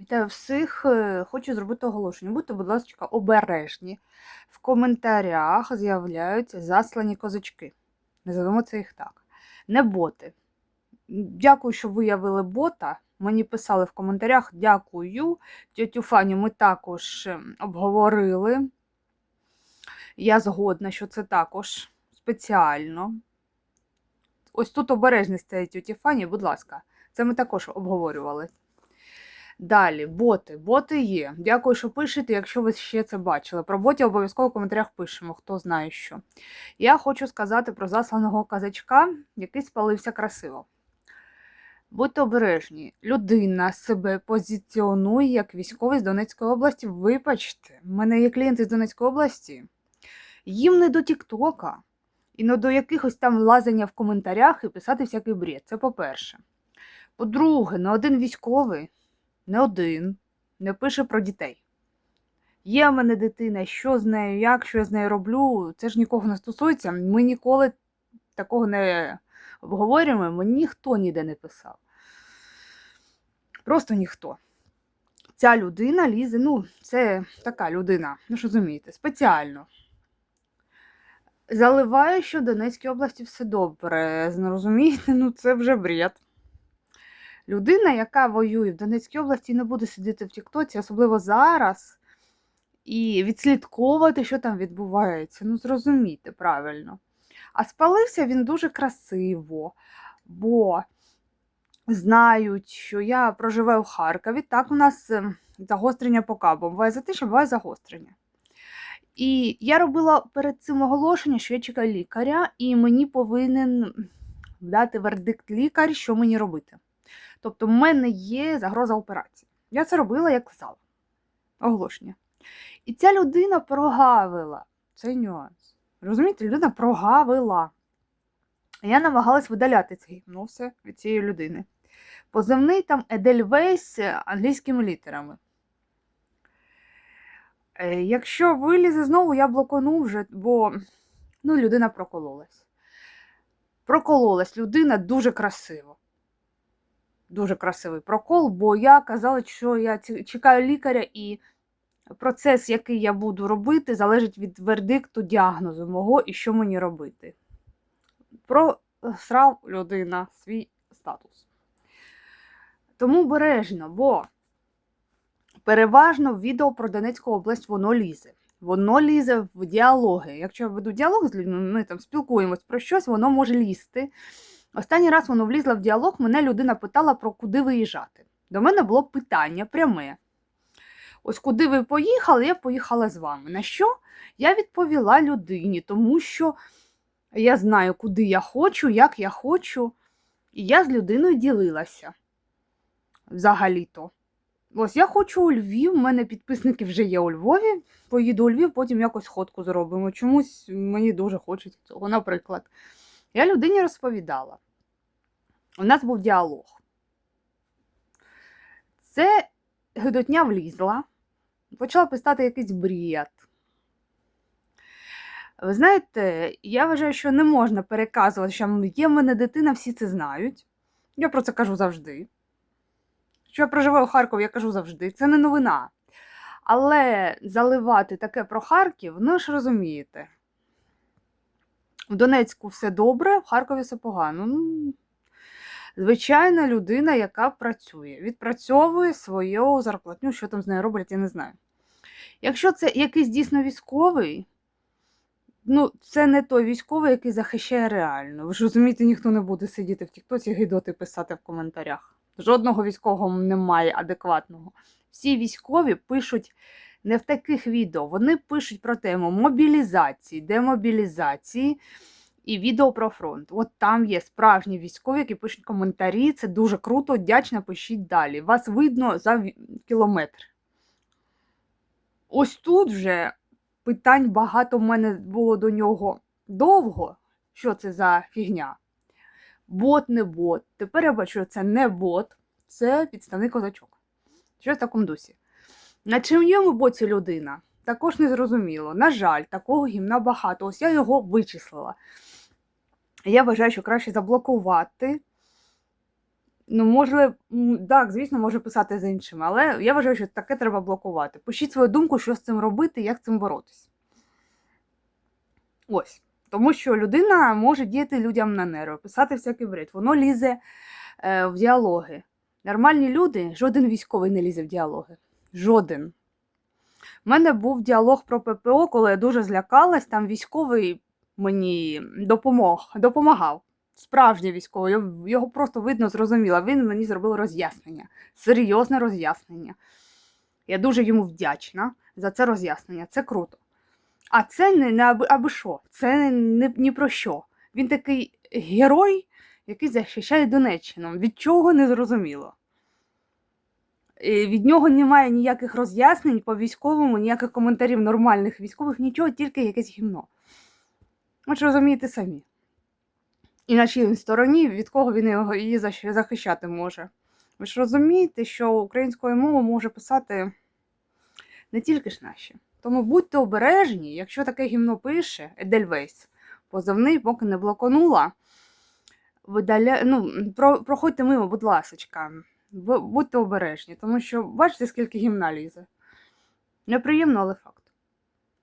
Вітаю всіх. Е, Хочу зробити оголошення. Будьте, будь ласка, обережні. В коментарях з'являються заслані козачки. Називаємо це їх так. Не боти. Дякую, що виявили бота. Мені писали в коментарях. Дякую. Тетю Фаню ми також ем, обговорили. Я згодна, що це також спеціально. Ось тут обережність цієї тьоті Фані, будь ласка. Це ми також обговорювали. Далі, боти. Боти є. Дякую, що пишете, якщо ви ще це бачили. Про ботів обов'язково в коментарях пишемо, хто знає що. Я хочу сказати про засланого казачка, який спалився красиво. Будьте обережні, людина себе позиціонує як військовий з Донецької області. Вибачте, в мене є клієнти з Донецької області. Їм не до Тіктока і не до якихось там лазення в коментарях і писати всякий бред. Це по-перше. По-друге, не один військовий не один, не пише про дітей. Є в мене дитина, що з нею, як, що я з нею роблю, це ж нікого не стосується. Ми ніколи такого не обговорюємо, мені ніхто ніде не писав. Просто ніхто. Ця людина лізе, ну, це така людина, ну ж розумієте, спеціально. Заливає, що в Донецькій області все добре. Розумієте, ну це вже бред. Людина, яка воює в Донецькій області, не буде сидіти в Тіктоці, особливо зараз, і відслідковувати, що там відбувається. Ну, зрозумійте правильно. А спалився він дуже красиво, бо знають, що я проживаю в Харкові. Так, у нас ем, загострення по кабу. Буває затиша, буває загострення. І я робила перед цим оголошення, що я чекаю лікаря, і мені повинен дати вердикт лікар, що мені робити. Тобто, в мене є загроза операції. Я це робила, як казала. Оголошення. І ця людина прогавила цей нюанс. Розумієте, людина прогавила. Я намагалась видаляти це гіпноси від цієї людини. Позивний там Едельвейс англійськими літерами. Е, Якщо вилізе знову, я блокону вже, бо ну, людина прокололась. Прокололась людина дуже красиво дуже красивий прокол, бо я казала, що я чекаю лікаря, і процес, який я буду робити, залежить від вердикту діагнозу мого і що мені робити. Просрав людина свій статус. Тому бережно, бо переважно в відео про Донецьку область воно лізе. Воно лізе в діалоги. Якщо я веду діалог з людьми, ми там спілкуємось про щось, воно може лізти. Останній раз воно влізло в діалог, мене людина питала про куди виїжджати. До мене було питання пряме. Ось куди ви поїхали, я поїхала з вами. На що я відповіла людині, тому що я знаю, куди я хочу, як я хочу, і я з людиною ділилася взагалі-то. Ось я хочу у Львів, у мене підписники вже є у Львові. Поїду у Львів, потім якось ходку зробимо. Чомусь мені дуже хочеться цього, наприклад. Я людині розповідала. У нас був діалог. Це гидотня влізла, почала писати якийсь бред. Ви знаєте, я вважаю, що не можна переказувати, що є в мене дитина, всі це знають. Я про це кажу завжди. Що я проживаю в Харкові, я кажу завжди. Це не новина. Але заливати таке про Харків, ну ж розумієте. В Донецьку все добре, в Харкові все погано. Ну, Звичайна людина, яка працює, відпрацьовує свою зарплатню, що там з нею роблять, я не знаю. Якщо це якийсь дійсно військовий, ну, це не той військовий, який захищає реально. Ви ж розумієте, ніхто не буде сидіти в Тіктоці гидоти писати в коментарях. Жодного військового немає адекватного. Всі військові пишуть не в таких відео. Вони пишуть про тему мобілізації, демобілізації і відео про фронт. От там є справжні військові, які пишуть коментарі. Це дуже круто, вдячно, пишіть далі. Вас видно за кілометр. Ось тут вже питань багато в мене було до нього довго. Що це за фігня? Бот, не бот. Тепер я бачу, що це не бот, це підставний козачок. Щось в такому дусі. На чиєму боці людина? Також не зрозуміло. На жаль, такого гімна багато. Ось я його вичислила. Я вважаю, що краще заблокувати Ну, може, так, звісно, може писати з іншими, але я вважаю, що таке треба блокувати. Пишіть свою думку, що з цим робити, як з цим боротись. Ось. Тому що людина може діяти людям на нерви, писати всякий бред. Воно лізе е, в діалоги. Нормальні люди, жоден військовий не лізе в діалоги. Жоден. У мене був діалог про ППО, коли я дуже злякалась, там військовий мені допомог, допомагав. Справжній військовий, його- просто видно зрозуміло. Він мені зробив роз'яснення, серйозне роз'яснення. Я дуже йому вдячна за це роз'яснення. Це круто. А це не, не аби, аби що, це не, ні про що. Він такий герой, який захищає Донеччину. Від чого не зрозуміло. І від нього немає ніяких роз'яснень по військовому, ніяких коментарів нормальних військових, нічого, тільки якесь гімно. Ви розумієте самі. І на він стороні, від кого він його її захищати може. Ви ж розумієте, що українською мовою може писати не тільки ж наші. Тому будьте обережні, якщо таке гімно пише Едельвейс, позивний, поки не блоконула. Видаля... Ну, про... проходьте мимо, будь ласочка. Бу- Будьте обережні, тому що бачите, скільки гімналізе. Неприємно, але факт.